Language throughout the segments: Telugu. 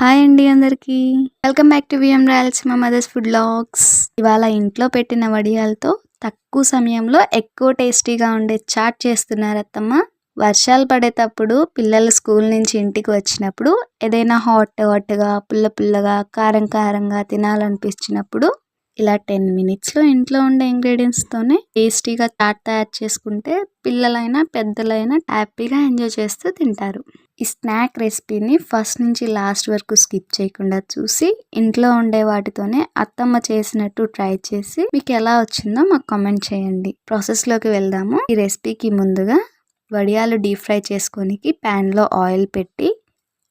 హాయ్ అండి అందరికీ. Welcome back to VM Royals మా మదర్స్ ఫుడ్ లాగ్స్ ఇవాళ ఇంట్లో పెట్టిన వడియాలతో తక్కువ సమయంలో ఎక్కువ టేస్టీగా ఉండే చాట్ చేస్తున్నారు అత్తమ్మ. వర్షాలు పడేటప్పుడు పిల్లలు స్కూల్ నుంచి ఇంటికి వచ్చినప్పుడు ఏదైనా హాట్ హాట్గా పుల్ల పుల్లగా కారం కారంగా తినాలనిపించినప్పుడు ఇలా టెన్ మినిట్స్లో ఇంట్లో ఉండే ఇంగ్రీడియంట్స్తోనే టేస్టీగా చాట్ తయారు చేసుకుంటే పిల్లలైనా పెద్దలైనా హ్యాపీగా ఎంజాయ్ చేస్తూ తింటారు. ఈ స్నాక్ రెసిపీని ఫస్ట్ నుంచి లాస్ట్ వరకు స్కిప్ చేయకుండా చూసి ఇంట్లో ఉండే వాటితోనే అత్తమ్మ చేసినట్టు ట్రై చేసి మీకు ఎలా వచ్చిందో మాకు కామెంట్ చేయండి. ప్రాసెస్లోకి వెళ్దాము. ఈ రెసిపీకి ముందుగా వడియాలు డీప్ ఫ్రై చేసుకోనికి ప్యాన్లో ఆయిల్ పెట్టి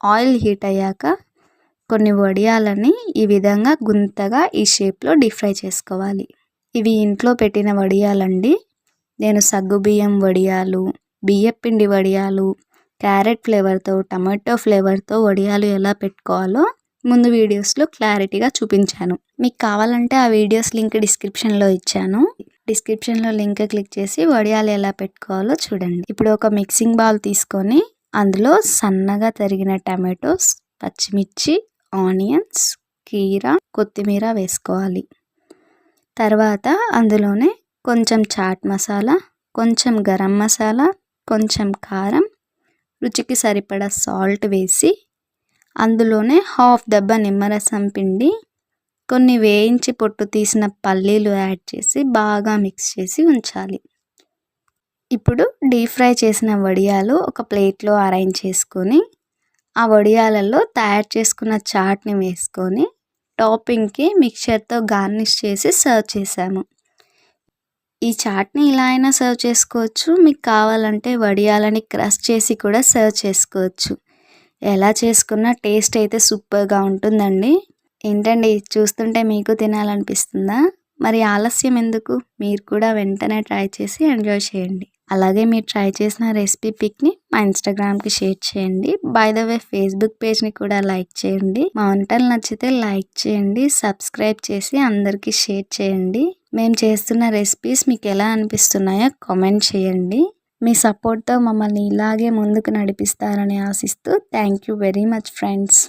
ఆయిల్ హీట్ అయ్యాక కొన్ని వడియాలని ఈ విధంగా గుంతగా ఈ షేప్లో డీప్ ఫ్రై చేసుకోవాలి. ఇవి ఇంట్లో పెట్టిన వడియాలండి. నేను సగ్గుబియ్యం వడియాలు బియ్యపిండి వడియాలు క్యారెట్ ఫ్లేవర్తో టమాటో ఫ్లేవర్తో వడియాలు ఎలా పెట్టుకోవాలో ముందు వీడియోస్లో క్లారిటీగా చూపించాను. మీకు కావాలంటే ఆ వీడియోస్ లింక్ డిస్క్రిప్షన్లో ఇచ్చాను. డిస్క్రిప్షన్లో లింక్ క్లిక్ చేసి వడియాలు ఎలా పెట్టుకోవాలో చూడండి. ఇప్పుడు ఒక మిక్సింగ్ బౌల్ తీసుకొని అందులో సన్నగా తరిగిన టమాటోస్ పచ్చిమిర్చి ఆనియన్స్ కీర కొత్తిమీర వేసుకోవాలి. తర్వాత అందులోనే కొంచెం చాట్ మసాలా కొంచెం గరం మసాలా కొంచెం కారం రుచికి సరిపడా సాల్ట్ వేసి అందులోనే హాఫ్ దెబ్బ నిమ్మరసం పిండి కొన్ని వేయించి పొట్టు తీసిన పల్లీలు యాడ్ చేసి బాగా మిక్స్ చేసి ఉంచాలి. ఇప్పుడు డీప్ ఫ్రై చేసిన వడియాలు ఒక ప్లేట్లో అరేంజ్ చేసుకొని ఆ వడియాలలో తయారు చేసుకున్న చాట్ని వేసుకొని టాపింగ్కి మిక్చర్తో గార్నిష్ చేసి సర్వ్ చేసాము ఈ చాట్ని ఇలా అయినా సర్వ్ చేసుకోవచ్చు. మీకు కావాలంటే వడియాలని క్రష్ చేసి కూడా సర్వ్ చేసుకోవచ్చు. ఎలా చేసుకున్నా టేస్ట్ అయితే సూపర్గా ఉంటుందండి. ఏంటండి? చూస్తుంటే మీకు తినాలనిపిస్తుందా? మరి ఆలస్యం ఎందుకు? మీరు కూడా వెంటనే ట్రై చేసి ఎంజాయ్ చేయండి. అలాగే మీరు ట్రై చేసిన రెసిపీ పిక్ని మా ఇన్స్టాగ్రామ్కి షేర్ చేయండి. బై ద వే ఫేస్బుక్ పేజ్ని కూడా లైక్ చేయండి. మా వంటలు నచ్చితే లైక్ చేయండి. సబ్స్క్రైబ్ చేసి అందరికీ షేర్ చేయండి. మేము చేస్తున్న రెసిపీస్ మీకు ఎలా అనిపిస్తున్నాయో కామెంట్ చేయండి. మీ సపోర్ట్తో మమ్మల్ని ఇలాగే ముందుకు నడిపిస్తారని ఆశిస్తూ thank you very much friends.